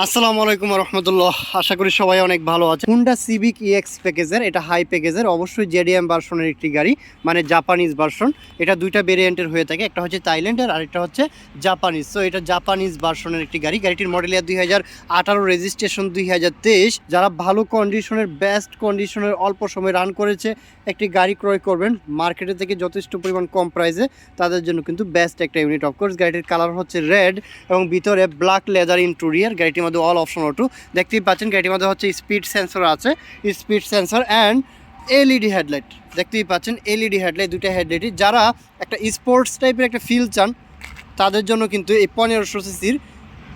আসসালামু আলাইকুম রহমতুল্লাহ। আশা করি সবাই অনেক ভালো আছে হুন্ডা সিভিক ইএক্স প্যাকেজের এটা হাই প্যাকেজের অবশ্যই জেডিএম ভার্সনের একটি গাড়ি মানে জাপানিজ ভার্সন এটা দুইটা ভেরিয়েন্টের হয়ে থাকে, একটা হচ্ছে থাইল্যান্ডের আর একটা হচ্ছে জাপানিজ সো এটা জাপানিজ ভার্সনের একটি গাড়ি। গাড়িটির মডেল ইয়ার দুই হাজার আঠারো রেজিস্ট্রেশন দুই হাজার তেইশ। যারা ভালো কন্ডিশনের বেস্ট কন্ডিশনের অল্প সময় রান করেছে, একটি গাড়ি ক্রয় করবেন। মার্কেটে থেকে যথেষ্ট পরিমাণ কম প্রাইসে তাদের জন্য কিন্তু বেস্ট একটা ইউনিট অফকোর্স গাড়িটির কালার হচ্ছে রেড এবং ভিতরে ব্ল্যাক লেদার ইন্টেরিয়ার গাড়িটির মধ্যে অল অপশন অটো দেখতেই পাচ্ছেন গাড়িটির মধ্যে হচ্ছে স্পিড সেন্সর আছে। Speed sensor and LED headlight দেখতেই পাচ্ছেন এলইডি হেডলাইট দুটো হেডলাইটই যারা একটা স্পোর্টস টাইপের একটা ফিল চান, তাদের জন্য কিন্তু এই পনেরোশো সিসির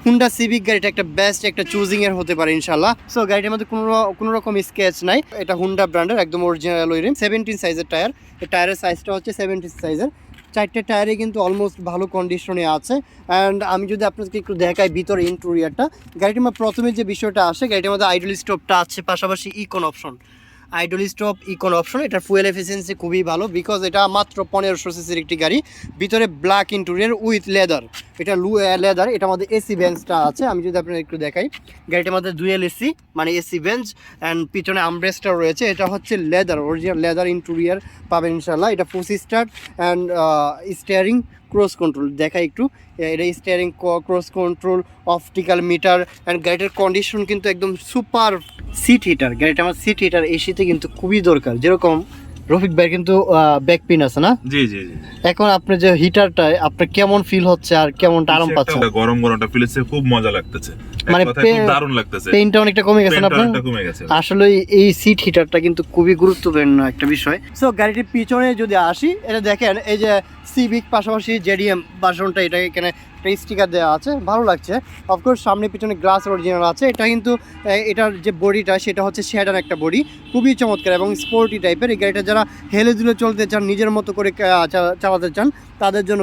হুন্ডা সিভিক গাড়িটা একটা বেস্ট একটা চুজিং এর হতে পারে ইনশাল্লাহ সো গাড়িটার মধ্যে কোনো কোনো রকম স্কেচ নাই। এটা হুন্ডা ব্র্যান্ডের একদম অরিজিনাল ওই সেভেন্টিন সাইজের টায়ার এই টায়ারের সাইজটা হচ্ছে সেভেন্টিন সাইজের চারটে টায়ারে কিন্তু অলমোস্ট ভালো কন্ডিশনে আছে। অ্যান্ড আমি যদি আপনাদেরকে একটু দেখাই ভিতরে ইন্টেরিয়ারটা গাড়িটির মধ্যে প্রথমে যে বিষয়টা আসে, গাড়িটির মধ্যে আইডল স্টোভটা আছে, পাশাপাশি eco option idle stop eco option এটার ফুয়েল এফিসিয়েন্সি খুবই ভালো বিকজ এটা মাত্র পনেরোশো সিসির একটি গাড়ি। ভিতরে ব্ল্যাক ইন্টেরিয়ার উইথ লেদার এটা লু লেদার এটার মধ্যে এসি বেঞ্চটা আছে, আমি যদি আপনার একটু দেখাই। গাড়িটার মধ্যে ডুয়েল এসি মানে এসি বেঞ্চ অ্যান্ড পিছনে আমব্রেসটা রয়েছে, এটা হচ্ছে লেদার অরিজিনাল লেদার ইন্টেরিয়ার পাবেন ইনশাল্লাহ এটা push start and steering cruise control দেখা একটু। এটা steering cruise control optical meter and গাড়িটার কন্ডিশন কিন্তু একদম সুপার সিট হিটার গাড়িটা আমার সিট হিটার এসিতে কিন্তু খুবই দরকার। যেরকম রফিক ভাই কিন্তু ব্যাক পিন আছে না? জি জি জি। এখন আপনার যে হিটারটা আপনার কেমন ফিল হচ্ছে আর কেমনটা আরাম পাচ্ছেন? একটা গরম গরমটা ফিলেছে খুব মজা লাগতেছে। মানে দারুণ লাগতেছে। পেইনটা অনেকটা কমে গেছে না আপনার? কমে গেছে। আসলে এই সিট হিটারটা কিন্তু খুবই গুরুত্বপূর্ণ একটা বিষয়। সো গাড়িটির পিছনে যদি আসি এটা দেখেন এই যে সিভিক পাশাপাশি জেডিএম ভার্সনটা এটা এখানে একটা স্টিকার দেওয়া আছে, ভালো লাগছে। অফকোর্স সামনে পিছনে গ্লাস অরিজিনাল আছে। এটা কিন্তু এটার যে বডিটা, সেটা হচ্ছে শ্যাডার একটা বডি। খুবই চমৎকার এবং স্পোর্টি টাইপের এই গাড়িটা যারা হেলে দুলে চলতে চান, নিজের মতো করে চালাতে চান, তাদের জন্য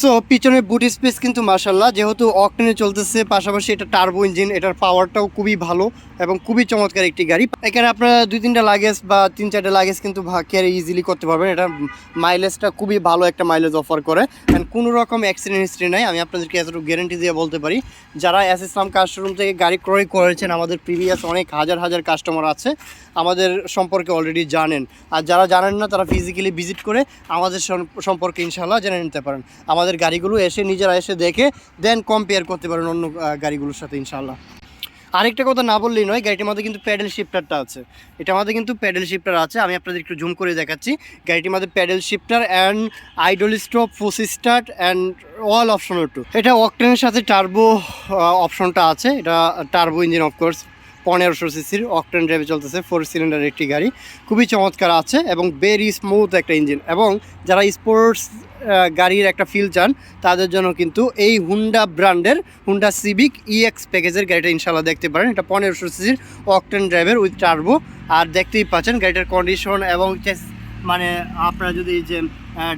সো পিছনের বুট স্পেস কিন্তু মার্শাল্লাহ যেহেতু অকটেনে চলতেছে, পাশাপাশি এটা টার্বো ইঞ্জিন এটার পাওয়ারটাও খুবই ভালো এবং খুবই চমৎকার একটি গাড়ি। এখানে আপনারা দুই তিনটা লাগেজ বা তিন চারটা লাগেজ কিন্তু ক্যারি ইজিলি করতে পারবেন। এটা মাইলেজটা খুবই ভালো একটা মাইলেজ অফার করে। অ্যান্ড কোনো রকম অ্যাক্সিডেন্ট হিস্ট্রি নাই। আমি আপনাদেরকে এতটুকু গ্যারেন্টি দিয়ে বলতে পারি, যারা এস ইসলাম কার শোরুম থেকে গাড়ি ক্রয় করেছেন, আমাদের প্রিভিয়াস অনেক হাজার হাজার কাস্টমার আছে, আমাদের সম্পর্কে অলরেডি জানেন। আর যারা জানেন না, তারা ফিজিক্যালি ভিজিট করে আমাদের সম্পর্কে ইনশাল্লাহ জেনে নিতে পারেন। আমাদের গাড়িগুলো এসে নিজেরা এসে দেখে দেন কম্পেয়ার করতে পারেন অন্য গাড়িগুলোর সাথে ইনশাল্লাহ আরেকটা কথা না বললেই নয়, গাড়িটির মধ্যে কিন্তু প্যাডেল শিফটারটা আছে। এটার মধ্যে কিন্তু প্যাডেল শিফটার আছে, আমি আপনাদের একটু জুম করে দেখাচ্ছি। গাড়িটির মধ্যে paddle shifter and idle stop push start and all option too এটা অকটেনের সাথে টার্বো অপশনটা আছে। এটা টার্বো ইঞ্জিন অফকোর্স পনেরোশো সিসির অকটেন ড্রাইভে চলতেছে ফোর সিলিন্ডার একটি গাড়ি। খুবই চমৎকার আছে এবং ভেরি স্মুথ একটা ইঞ্জিন এবং যারা স্পোর্টস গাড়ির একটা ফিল চান, তাদের জন্য কিন্তু এই হুন্ডা ব্র্যান্ডের হুন্ডা সিভিক ইএক্স প্যাকেজের গাড়িটা ইনশাল্লাহ দেখতে পারেন। এটা পনেরোশো সিসির অকটেন ড্রাইভের উইথ টার্বো আর দেখতেই পাচ্ছেন গাড়িটার কন্ডিশন এবং মানে আপনারা যদি যে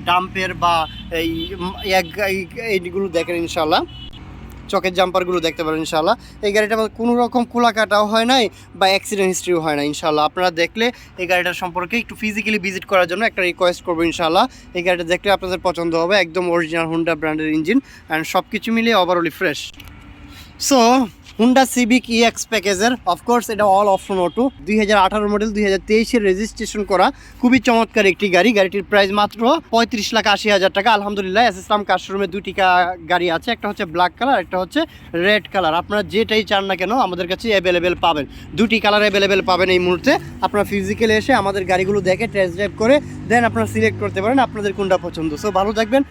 ডাম্পের বা এই- এইগুলো দেখেন ইনশাল্লাহ চকের জাম্পারগুলো দেখতে পারেন ইনশাল্লাহ এই গাড়িটা কোনো রকম খোলা কাটাও হয় নাই বা অ্যাক্সিডেন্ট হিস্ট্রিও হয় না ইনশাল্লাহ আপনারা দেখলে এই গাড়িটার সম্পর্কে একটু ফিজিক্যালি ভিজিট করার জন্য একটা রিকোয়েস্ট করব ইনশাল্লাহ এই গাড়িটা দেখলে আপনাদের পছন্দ হবে, একদম অরিজিনাল হুন্ডা ব্র্যান্ডের ইঞ্জিন অ্যান্ড সব কিছু মিলিয়ে overall fresh so Honda Civic EX প্যাকেজের অফকোর্স এটা অল অপশন অটো দুই হাজার আঠারো মডেল দুই হাজার রেজিস্ট্রেশন করা। খুবই চমৎকার একটি গাড়ি। গাড়িটির প্রাইস মাত্র পঁয়ত্রিশ লাখ আশি হাজার টাকা। আলহামদুলিল্লাহ এস ইসলাম কার শোরুমে দুটি গাড়ি আছে। একটা হচ্ছে ব্ল্যাক কালার একটা হচ্ছে রেড কালার আপনারা যেটাই চান না কেন, আমাদের কাছে অ্যাভেলেবেল পাবেন। দুটি কালার অ্যাভেলেবেল পাবেন এই মুহূর্তে। আপনারা ফিজিক্যালি এসে আমাদের গাড়িগুলো দেখে টেস্ট ড্রাইভ করে দেন আপনারা সিলেক্ট করতে পারেন আপনাদের কোনটা পছন্দ। সো ভালো থাকবেন।